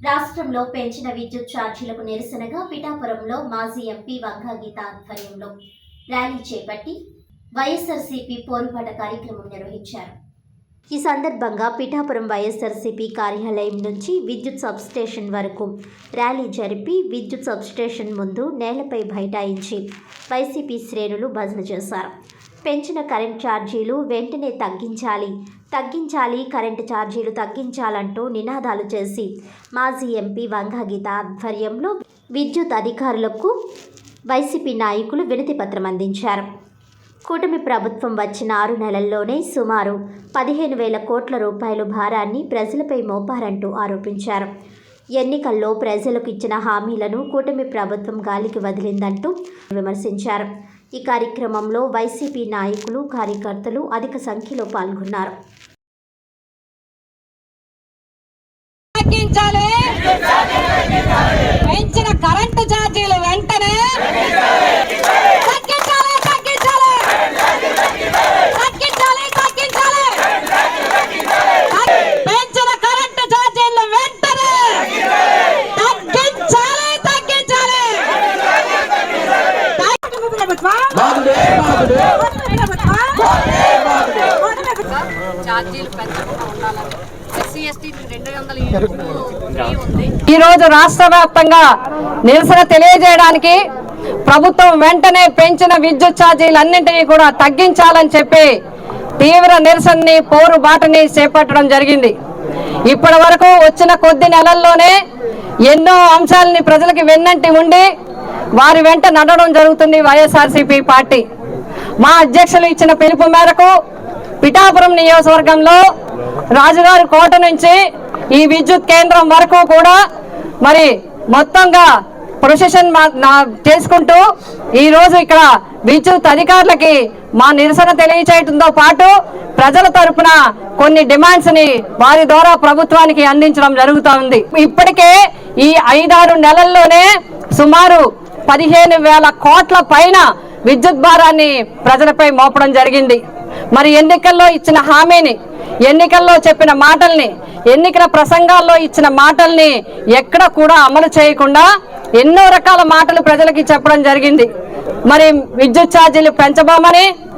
రాష్ట్రంలో పెంచిన విద్యుత్ ఛార్జీలకు నిరసనగా పిఠాపురంలో మాజీ ఎంపీ వంగా గీత ఆధ్వర్యంలో ర్యాలీ చేపట్టి వైఎస్ఆర్సీపీ పోరుబాట కార్యక్రమం నిర్వహించారు. ఈ సందర్భంగా పిఠాపురం వైఎస్ఆర్సీపీ కార్యాలయం నుంచి విద్యుత్ సబ్స్టేషన్ వరకు ర్యాలీ జరిపి విద్యుత్ సబ్స్టేషన్ ముందు నేలపై బైఠాయించి వైసీపీ శ్రేణులు భజన చేశారు. పెంచిన కరెంట్ ఛార్జీలు వెంటనే తగ్గించాలి. తగ్గించాలి కరెంటు ఛార్జీలు తగ్గించాలంటూ నినాదాలు చేసి మాజీ ఎంపీ వంగాగీత ఆధ్వర్యంలో విద్యుత్ అధికారులకు వైసీపీ నాయకులు వినతిపత్రం అందించారు. కూటమి ప్రభుత్వం వచ్చిన ఆరు నెలల్లోనే సుమారు పదిహేను వేల కోట్ల రూపాయల భారాన్ని ప్రజలపై మోపారంటూ ఆరోపించారు. ఎన్నికల్లో ప్రజలకు ఇచ్చిన హామీలను కూటమి ప్రభుత్వం గాలికి వదిలిందంటూ విమర్శించారు. ఈ కార్యక్రమంలో వైసీపీ నాయకులు కార్యకర్తలు అధిక సంఖ్యలో పాల్గొన్నారు. పెంచిన కరెంటు ఛార్జీలు వెంటనే తగ్గించాలి తగ్గించాలి తగ్గించాలి తగ్గించాలి పెంచిన కరెంటు ఛార్జీలు వెంటనే తగ్గించాలి తగ్గించాలి ఛార్జీలు పెంచకుండా ఉండాలని ఎస్సీ ఎస్టీ రెండు వందల ఉంది ఈ రోజు రాష్ట్ర వ్యాప్తంగా నిరసన తెలియజేయడానికి ప్రభుత్వం వెంటనే పెంచిన విద్యుత్ ఛార్జీలన్నింటినీ కూడా తగ్గించాలని చెప్పి తీవ్ర నిరసనని పోరు బాటని చేపట్టడం జరిగింది. ఇప్పటి వరకు వచ్చిన కొద్ది నెలల్లోనే ఎన్నో అంశాలని ప్రజలకి వెన్నంటి ఉండి వారి వెంట నడవడం జరుగుతుంది వైఎస్ఆర్సీపీ పార్టీ. మా అధ్యక్షులు ఇచ్చిన పిలుపు మేరకు పిఠాపురం నియోజకవర్గంలో రాజుగారి కోట నుంచి ఈ విద్యుత్ కేంద్రం వరకు కూడా మరి మొత్తంగా ప్రొసెషన్ మా- నా- చేసుకుంటూ ఈ రోజు ఇక్కడ విద్యుత్ అధికారులకి మా నిరసన తెలియచేయడంతో పాటు ప్రజల తరపున కొన్ని డిమాండ్స్ని వారి ద్వారా ప్రభుత్వానికి అందించడం జరుగుతూ ఉంది. ఇప్పటికే ఈ ఐదారు నెలల్లోనే సుమారు పదిహేను వేల కోట్ల పైన విద్యుత్ భారాన్ని ప్రజలపై మోపడం జరిగింది. మరి ఎన్నికల్లో ఇచ్చిన హామీని ఎన్నికల్లో చెప్పిన మాటల్ని ఎన్నికల ప్రసంగాల్లో ఇచ్చిన మాటల్ని ఎక్కడ కూడా అమలు చేయకుండా ఎన్నో రకాల మాటలు ప్రజలకి చెప్పడం జరిగింది. మరి విద్యుత్ ఛార్జీలు పెంచబోమని